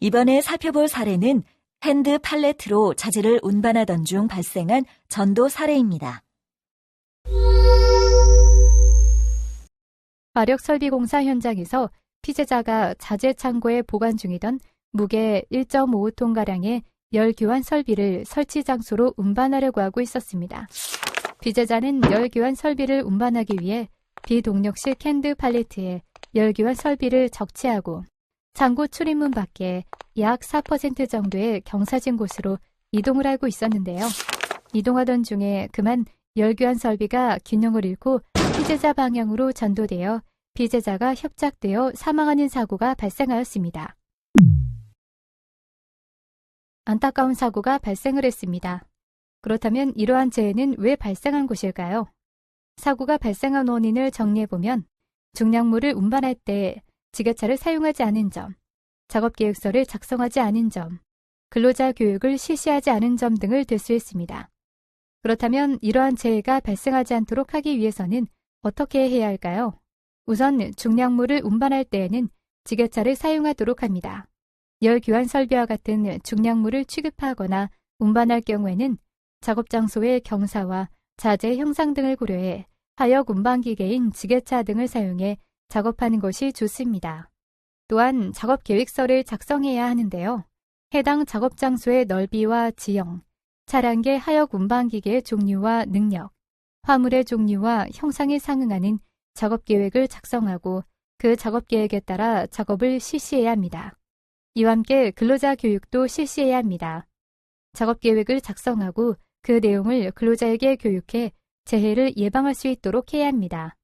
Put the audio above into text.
이번에 살펴볼 사례는 핸드 팔레트로 자재를 운반하던 중 발생한 전도 사례입니다. 마력 설비 공사 현장에서 피해자가 자재 창고에 보관 중이던 무게 1.5톤 가량의 열 교환 설비를 설치 장소로 운반하려고 하고 있었습니다. 피해자는 열 교환 설비를 운반하기 위해 비동력식 핸드 팔레트에 열 교환 설비를 적치하고 창고 출입문 밖에 약 4% 정도의 경사진 곳으로 이동을 하고 있었는데요. 이동하던 중에 그만 열교환 설비가 균형을 잃고 피해자 방향으로 전도되어 피해자가 협작되어 사망하는 사고가 발생하였습니다. 안타까운 사고가 발생을 했습니다. 그렇다면 이러한 재해는 왜 발생한 것일까요? 사고가 발생한 원인을 정리해보면 중량물을 운반할 때 지게차를 사용하지 않은 점, 작업 계획서를 작성하지 않은 점, 근로자 교육을 실시하지 않은 점 등을 있습니다. 그렇다면 이러한 재해가 발생하지 않도록 하기 위해서는 어떻게 해야 할까요? 우선 중량물을 운반할 때에는 지게차를 사용하도록 합니다. 열 교환 설비와 같은 중량물을 취급하거나 운반할 경우에는 작업 장소의 경사와 자재 형상 등을 고려해 하역 운반 기계인 지게차 등을 사용해 작업하는 것이 좋습니다. 또한 작업 계획서를 작성해야 하는데요. 해당 작업 장소의 넓이와 지형, 차량계 하역 운반 기계의 종류와 능력, 화물의 종류와 형상에 상응하는 작업 계획을 작성하고 그 작업 계획에 따라 작업을 실시해야 합니다. 이와 함께 근로자 교육도 실시해야 합니다. 작업 계획을 작성하고 그 내용을 근로자에게 교육해 재해를 예방할 수 있도록 해야 합니다.